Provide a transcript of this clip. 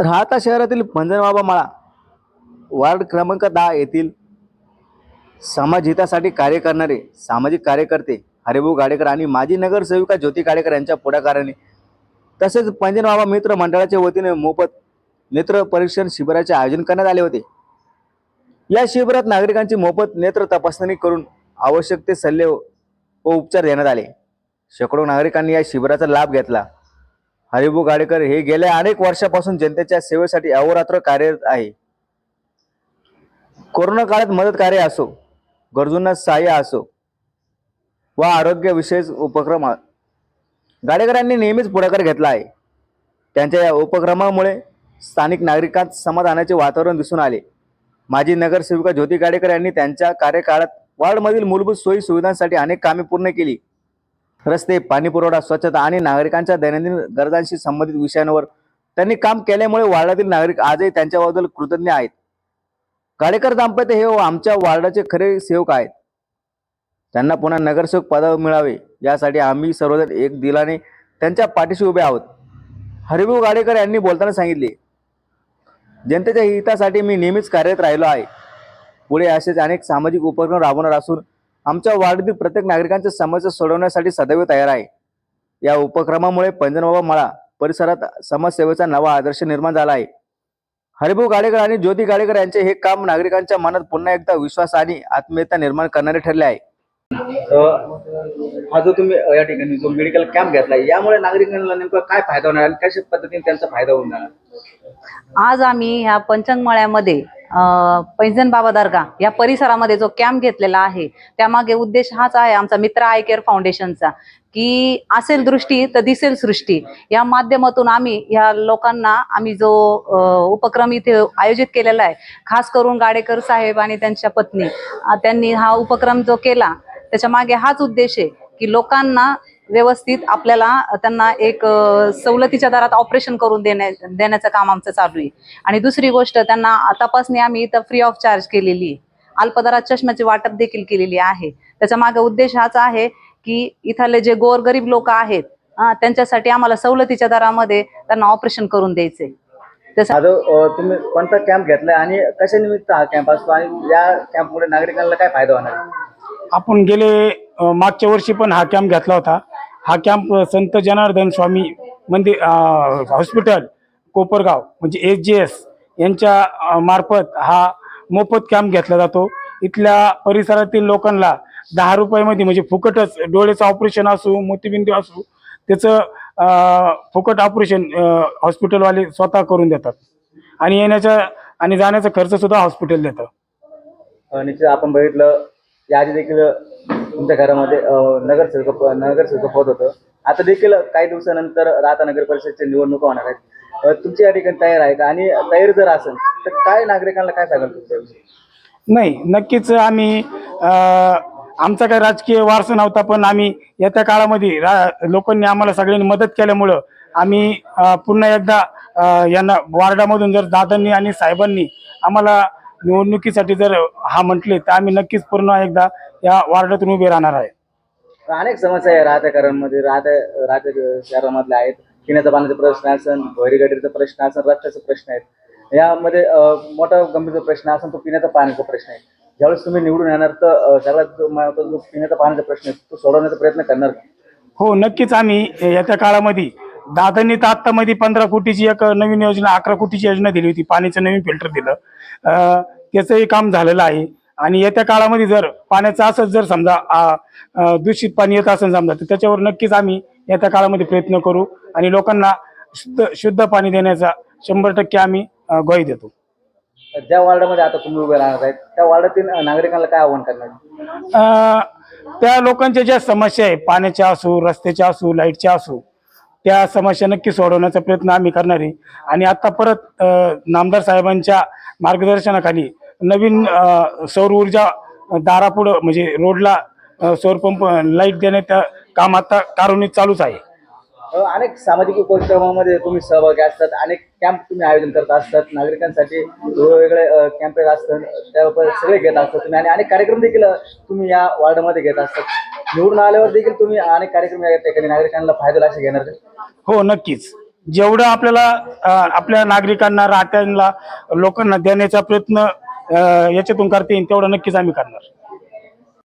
राहता शहरातील मंजनबाबा माळा वार्ड क्रमांक दहा येथील समाज हितासाठी कार्य करणारे सामाजिक कार्यकर्ते हरिभाऊ गाडेकर आणि माजी नगरसेविका ज्योती गाडेकर यांच्या पुढाकाराने तसेच पंजनबाबा मित्र मंडळाच्या वतीने मोफत नेत्र परीक्षण शिबिराचे आयोजन करण्यात आले होते. या शिबिरात नागरिकांची मोफत नेत्र तपासणी करून आवश्यक ते सल्ले व उपचार देण्यात आले. शेकडो नागरिकांनी या शिबिराचा लाभ घेतला. हरिभाऊ गाडेकर हे गेल्या अनेक वर्षापासून जनतेच्या सेवेसाठी अहोरात्र कार्यरत आहे. कोरोना काळात मदत कार्य असो गरजूंना सहाय्य असो व आरोग्यविषयक उपक्रम गाडेकरांनी नेहमीच पुढाकार घेतला आहे. त्यांच्या या उपक्रमामुळे स्थानिक नागरिकांत समाधानाचे वातावरण दिसून आले. माजी नगरसेविका ज्योती गाडेकर यांनी त्यांच्या कार्यकाळात वार्डमधील मूलभूत सोयी सुविधांसाठी अनेक कामे पूर्ण केली. रस्ते पाणीपुरवठा स्वच्छता आणि नागरिकांच्या दैनंदिन गरजांशी संबंधित विषयांवर त्यांनी काम केल्यामुळे वार्डातील नागरिक आजही त्यांच्याबद्दल कृतज्ञ आहेत. काळेकर दाम्पत्य हे आमच्या वार्डाचे खरे सेवक आहेत. त्यांना पुन्हा नगरसेवक पदावर मिळावे यासाठी आम्ही सर्वजण एक दिलाने त्यांच्या पाठीशी उभे आहोत. हरिभाऊ गाडेकर यांनी बोलताना सांगितले जनतेच्या हितासाठी मी नेहमीच कार्यरत राहिलो आहे. पुढे असेच अनेक सामाजिक उपक्रम राबवणार असून आमच्या वार्डातील प्रत्येक नागरिकांच्या समस्या सोडवण्यासाठी सदैव तयार आहे. या उपक्रमामुळे पंजनबाबा मळा परिसरात समाजसेवेचा नवा आदर्श निर्माण झाला आहे. हरिभाऊ गाडेकर आणि ज्योती गाडेकर यांचे हे काम नागरिकांच्या मनात पुन्हा एकदा विश्वास आणि आत्मीयता निर्माण करणारे ठरले आहे. हा जो तुम्ही या ठिकाणी जो मेडिकल कॅम्प घेतला यामुळे नागरिकांना नेमका काय फायदा होणार आणि कशा पद्धतीने त्यांचा फायदा होणार? आज आम्ही ह्या पंचंगमळ्यामध्ये पैजन बाबा दर्गा या परिसरामध्ये जो कॅम्प घेतलेला आहे त्यामागे उद्देश हाच आहे आमचा मित्र आय केअर फाउंडेशनचा की असेल दृष्टी तर दिसेल सृष्टी. या माध्यमातून आम्ही ह्या लोकांना आम्ही जो उपक्रम इथे आयोजित केलेला आहे खास करून गाडेकर साहेब आणि त्यांच्या पत्नी त्यांनी हा उपक्रम जो केला त्याच्यामागे हाच उद्देश आहे की लोकांना व्यवस्थित आपल्याला त्यांना एक सवलतीच्या दरात ऑपरेशन करून देण्या देण्याचं काम आमचं चालू आहे. आणि दुसरी गोष्ट त्यांना तपासणी आम्ही इथं फ्री ऑफ चार्ज केलेली आहे. अल्पदरात चष्म्याची वाटप देखील केलेली आहे. त्याच्यामागे उद्देश हाच आहे की इथले जे गोरगरीब लोक आहेत त्यांच्यासाठी आम्हाला सवलतीच्या दरामध्ये त्यांना ऑपरेशन करून द्यायचे हा तुम्ही कोणता कॅम्प घेतलाय आणि कशा निमित्त हा कॅम्प असतो आणि या कॅम्पमुळे नागरिकांना काय फायदा होणार? आपण गेले मागच्या वर्षी पण हा कॅम्प घेतला होता. हा कॅम्प संत जनार्दन स्वामी मंदिर हॉस्पिटल कोपरगाव म्हणजे एस जी एस यांच्या मार्फत हा मोफत कॅम्प घेतला जातो. इथल्या परिसरातील लोकांना दहा रुपयामध्ये म्हणजे फुकटच डोळ्याचं ऑपरेशन असू मोतीबिंदू असू त्याचं फुकट ऑपरेशन हॉस्पिटलवाले स्वतः करून देतात. आणि येण्याचा आणि जाण्याचा खर्च सुद्धा हॉस्पिटल देतं. निश्चित आपण बघितलं याआधी देखील तुमच्या घरामध्ये नगरसेवक नगरसेवक होत होतं. आता देखील काही दिवसानंतर राहता नगर परिषदच्या निवडणुका होणार आहेत. तुमची या ठिकाणी तयार आहेत आणि तयारी जर असेल तर काय नागरिकांना काय सांगाल तुमच्याविषयी नाही नक्कीच आम्ही आमचा काही राजकीय वारसा नव्हता पण आम्ही येत्या काळामध्ये रा लोकांनी आम्हाला सगळ्यांनी मदत केल्यामुळं आम्ही पुन्हा एकदा यांना वार्डामधून जर दादांनी आणि साहेबांनी आम्हाला निवडणुकीसाठी जर हा म्हटले तर आम्ही नक्कीच पुन्हा एकदा या वार्डातून उभे राहणार आहे. अनेक समस्या आहे राहत्याकरांमध्ये राहत्या राहत्या शहरामधल्या आहेत. पिण्याचा पाण्याचा प्रश्न असेल गडीचा प्रश्न असेल रस्त्याचा प्रश्न आहेत. यामध्ये मोठा गंभीर प्रश्न असेल तो पिण्याचा पाण्याचा प्रश्न आहे. ज्यावेळेस तुम्ही निवडून येणार तर सगळ्यात जो पिण्याचा पाण्याचा प्रश्न आहे तो सोडवण्याचा प्रयत्न करणार? हो नक्कीच आम्ही येत्या काळामध्ये दादांनी तर आत्तामध्ये पंधरा कोटीची एक नवीन योजना अकरा कोटीची योजना दिली होती. पाण्याचं नवीन फिल्टर दिलं. त्याचंही काम झालेलं आहे. आणि येत्या काळामध्ये जर पाण्याचं असंच जर समजा दूषित पाणी येत असेल समजा तर त्याच्यावर नक्कीच आम्ही येत्या काळामध्ये प्रयत्न करू आणि लोकांना शुद्ध शुद्ध पाणी देण्याचा शंभर टक्के आम्ही ग्वाही देतो. ज्या वॉर्डामध्ये आता तुम्ही उभे राहणार आहेत त्या वॉर्डातील नागरिकांना काय आव्हान करणार? त्या लोकांच्या ज्या समस्या आहे पाण्याच्या असो रस्त्याच्या असो लाईटच्या असो त्या समस्या नक्की सोडवण्याचा प्रयत्न आम्ही करणार आहे. आणि आता परत नामदार साहेबांच्या मार्गदर्शनाखाली नवीन सौर ऊर्जा दारापुढं म्हणजे रोडला सौर पंप लाइट देण्याचं काम आता कारुणीत चालूच आहे. अनेक सामाजिक उपक्रमामध्ये तुम्ही सहभागी असतात अनेक कॅम्प तुम्ही आयोजन करत असतात नागरिकांसाठी वेगवेगळे कॅम्पेन असतात त्यावर सगळे घेत असतात तुम्ही आणि अनेक कार्यक्रम देखील तुम्ही या वॉर्डमध्ये घेत असतात. निवडून आल्यावर देखील तुम्ही अनेक कार्यक्रम या ठिकाणी नागरिकांना फायदा असे घेणार का? हो नक्कीच जेवढं आपल्याला अ, आपल्या नागरिकांना राहत्यांना लोकांना देण्याचा प्रयत्न अ, याच्यातून करता येईल तेवढं नक्कीच आम्ही करणार